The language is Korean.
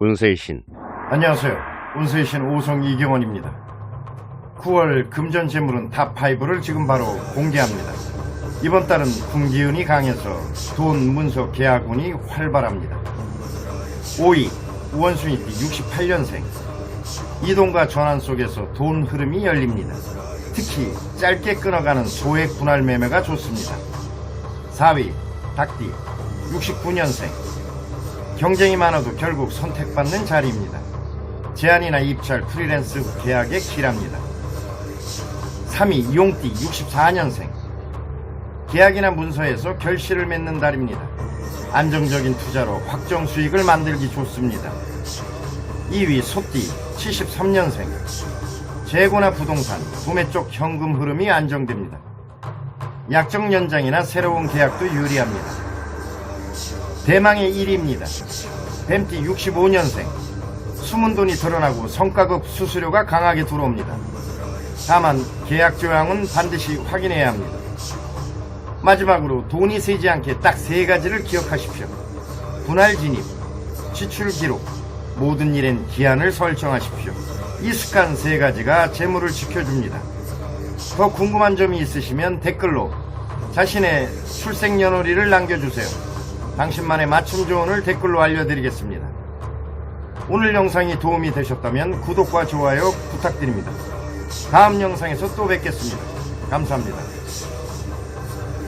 운세의 신. 안녕하세요. 운세의 신 오성 이경원입니다. 9월 금전 재물은 탑5를 지금 바로 공개합니다. 이번 달은 군기운이 강해서 돈, 문서, 계약운이 활발합니다. 5위, 우원순이띠 68년생. 이동과 전환 속에서 돈 흐름이 열립니다. 특히 짧게 끊어가는 소액 분할 매매가 좋습니다. 4위, 닭띠 69년생. 경쟁이 많아도 결국 선택받는 자리입니다. 제안이나 입찰, 프리랜스 계약에 길합니다. 3위 이용띠 64년생 계약이나 문서에서 결실을 맺는 달입니다. 안정적인 투자로 확정 수익을 만들기 좋습니다. 2위 소띠 73년생 재고나 부동산, 구매 쪽 현금 흐름이 안정됩니다. 약정 연장이나 새로운 계약도 유리합니다. 대망의 1위입니다. 뱀띠 65년생. 숨은 돈이 드러나고 성과급 수수료가 강하게 들어옵니다. 다만 계약 조항은 반드시 확인해야 합니다. 마지막으로 돈이 새지 않게 딱 세 가지를 기억하십시오. 분할 진입, 지출 기록, 모든 일엔 기한을 설정하십시오. 이 습관 세 가지가 재물을 지켜줍니다. 더 궁금한 점이 있으시면 댓글로 자신의 출생 연월일을 남겨주세요. 당신만의 맞춤 조언을 댓글로 알려드리겠습니다. 오늘 영상이 도움이 되셨다면 구독과 좋아요 부탁드립니다. 다음 영상에서 또 뵙겠습니다. 감사합니다.